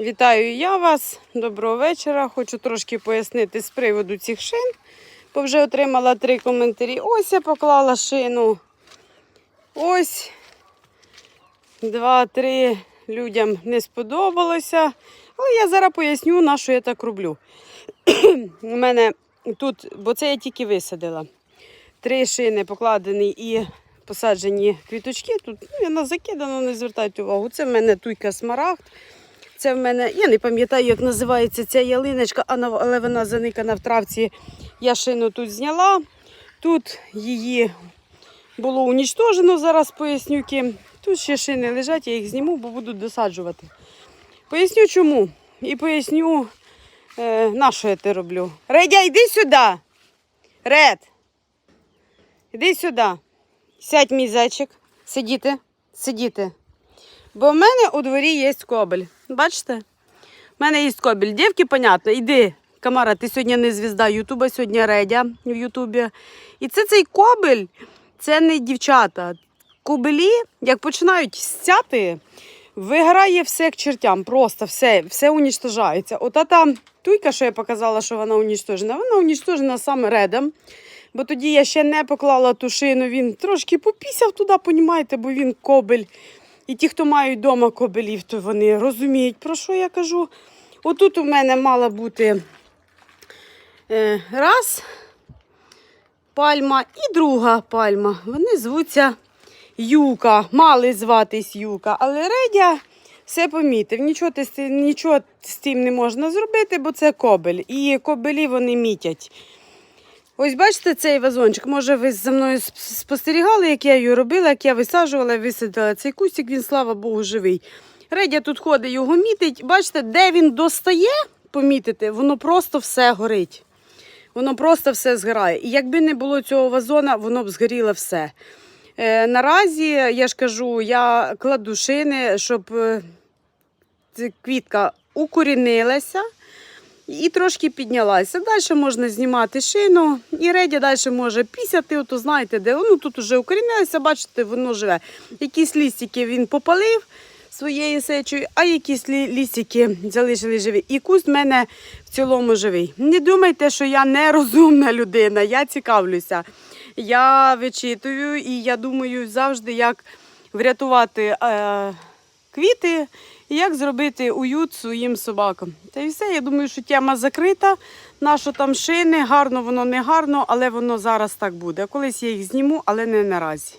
Вітаю я вас. Доброго вечора. Хочу трошки пояснити з приводу цих шин, бо вже отримала три коментарі. Ось я поклала шину. Ось два-три людям не сподобалося. Але я зараз поясню, на що я так роблю. У мене тут, бо це я тільки висадила. Три шини покладені і посаджені квіточки. Тут ну, вона закидана, не звертайте увагу. Це в мене туйка смарагд. Це в мене, я не пам'ятаю, як називається ця ялиночка, але вона заникана в травці. Я шину тут зняла. Тут її було унічтожено, зараз поясню ким. Тут ще шини лежать, я їх зніму, бо буду досаджувати. Поясню чому. І поясню, е, на що я це роблю. Редя, йди сюди. Ред. Іди сюди. Сядь, мій зайчик. Сидіти. Сидіти. Бо в мене у дворі є кобель. Бачите? У мене є кобель. Дівки, понятно, іди. Камара, ти сьогодні не звізда Ютуба, сьогодні Редя в Ютубі. І це цей кобель, це не дівчата. Кобелі, як починають стяти, виграє все к чертям. Просто все, все унічтожається. Ота та туйка, що я показала, що вона унічтожена, вона унічтожена саме редом. Бо тоді я ще не поклала ту шину, він трошки попісяв туди, понімаєте, бо він кобель. І ті, хто мають вдома кобелів, то вони розуміють, про що я кажу. Отут у мене мала бути е, раз пальма і друга пальма. Вони звуться Юка, мали зватись Юка, але Редя все помітив. Нічого, цим- нічого з тим не можна зробити, бо це кобель. І кобелі вони мітять. Ось бачите цей вазончик. Може, ви за мною спостерігали, як я її робила, як я висаджувала, висадила цей кустик, він, слава Богу, живий. Редя тут ходить, його мітить. Бачите, де він достає, помітити, воно просто все горить. Воно просто все згорає. І якби не було цього вазона, воно б згоріло все. Е, наразі, я ж кажу, я кладу шини, щоб е, квітка укорінилася і трошки піднялася. Далі можна знімати шину, і редя далі може пісяти, ото знаєте, де ну, тут вже укорінилося, бачите, воно живе. Якісь лістики він попалив своєю сечою, а якісь лі- лістики залишили живі. І куст в мене в цілому живий. Не думайте, що я нерозумна людина, я цікавлюся. Я вичитую і я думаю завжди, як врятувати е, квіти і як зробити уют своїм собакам. Та і все. Я думаю, що тема закрита. Нащо там шини, гарно воно не гарно, але воно зараз так буде. Колись я їх зніму, але не наразі.